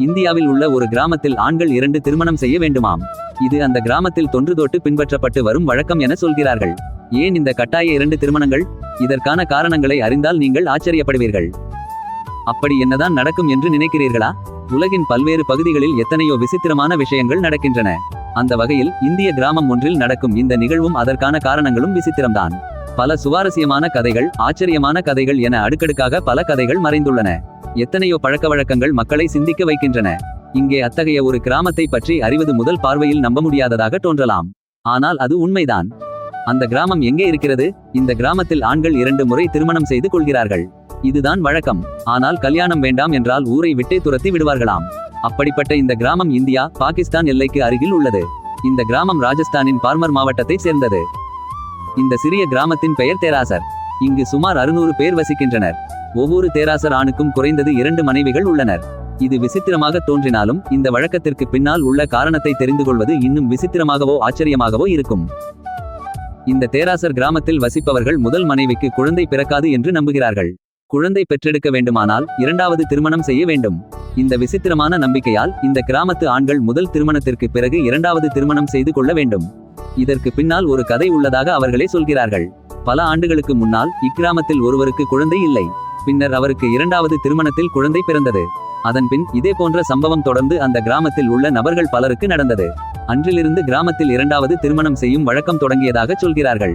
இந்தியாவில் உள்ள ஒரு கிராமத்தில் ஆண்கள் இரண்டு திருமணம் செய்ய வேண்டுமாம். இது அந்த கிராமத்தில் தொன்றுதொட்டு பின்பற்றப்பட்டு வரும் வழக்கம் என சொல்கிறார்கள். ஏன் இந்த கட்டாய இரண்டு திருமணங்கள்? இதற்கான காரணங்களை அறிந்தால் நீங்கள் ஆச்சரியப்படுவீர்கள். அப்படி என்னதான் நடக்கும் என்று நினைக்கிறீர்களா? உலகின் பல்வேறு பகுதிகளில் எத்தனையோ விசித்திரமான விஷயங்கள் நடக்கின்றன. அந்த வகையில் இந்திய கிராமம் ஒன்றில் நடக்கும் இந்த நிகழ்வும் அதற்கான காரணங்களும் விசித்திரம்தான். பல சுவாரஸ்யமான கதைகள் ஆச்சரியமான கதைகள் என அடுக்கடுக்காக பல கதைகள் மறைந்துள்ளன. எத்தனையோ பழக்கவழக்கங்கள் மக்களை சிந்திக்க வைக்கின்றன. இங்கே அத்தகைய ஒரு கிராமத்தை பற்றி அறிவது முதல் பார்வையில் நம்ப முடியாததாக தோன்றலாம். ஆனால் அது உண்மைதான். அந்த கிராமம் எங்கே இருக்கிறது? இந்த கிராமத்தில் ஆண்கள் இரண்டு முறை திருமணம் செய்து கொள்கிறார்கள். இதுதான் வழக்கம். ஆனால் கல்யாணம் வேண்டாம் என்றால் ஊரை விட்டே துரத்தி விடுவார்களாம். அப்படிப்பட்ட இந்த கிராமம் இந்தியா பாகிஸ்தான் எல்லைக்கு அருகில் உள்ளது. இந்த கிராமம் ராஜஸ்தானின் பார்மர் மாவட்டத்தை சேர்ந்தது. இந்த சிறிய கிராமத்தின் பெயர் தேராசர். இங்கு சுமார் அறுநூறு பேர் வசிக்கின்றனர். ஒவ்வொரு தேராசர் ஆணுக்கும் குறைந்தது இரண்டு மனைவிகள் உள்ளனர். இது விசித்திரமாக தோன்றினாலும் இந்த வழக்கத்திற்கு பின்னால் உள்ள காரணத்தை தெரிந்து கொள்வது இன்னும் விசித்திரமாகவோ ஆச்சரியமாகவோ இருக்கும். இந்த தேராசர் கிராமத்தில் வசிப்பவர்கள் முதல் மனைவிக்கு குழந்தை பிறக்காது என்று நம்புகிறார்கள். குழந்தை பெற்றெடுக்க வேண்டுமானால் இரண்டாவது திருமணம் செய்ய வேண்டும். இந்த விசித்திரமான நம்பிக்கையால் இந்த கிராமத்து ஆண்கள் முதல் திருமணத்திற்கு பிறகு இரண்டாவது திருமணம் செய்து கொள்ள வேண்டும். இதற்கு பின்னால் ஒரு கதை உள்ளதாக அவர்களே சொல்கிறார்கள். பல ஆண்டுகளுக்கு முன்னால் இக்கிராமத்தில் ஒருவருக்கு குழந்தை இல்லை. பின்னர் அவருக்கு இரண்டாவது திருமணத்தில் குழந்தை பிறந்தது. அதன்பின் இதே போன்ற சம்பவம் தொடர்ந்து அந்த கிராமத்தில் உள்ள நபர்கள் பலருக்கு நடந்தது. அன்றிலிருந்து கிராமத்தில் இரண்டாவது திருமணம் செய்யும் வழக்கம் தொடங்கியதாக சொல்கிறார்கள்.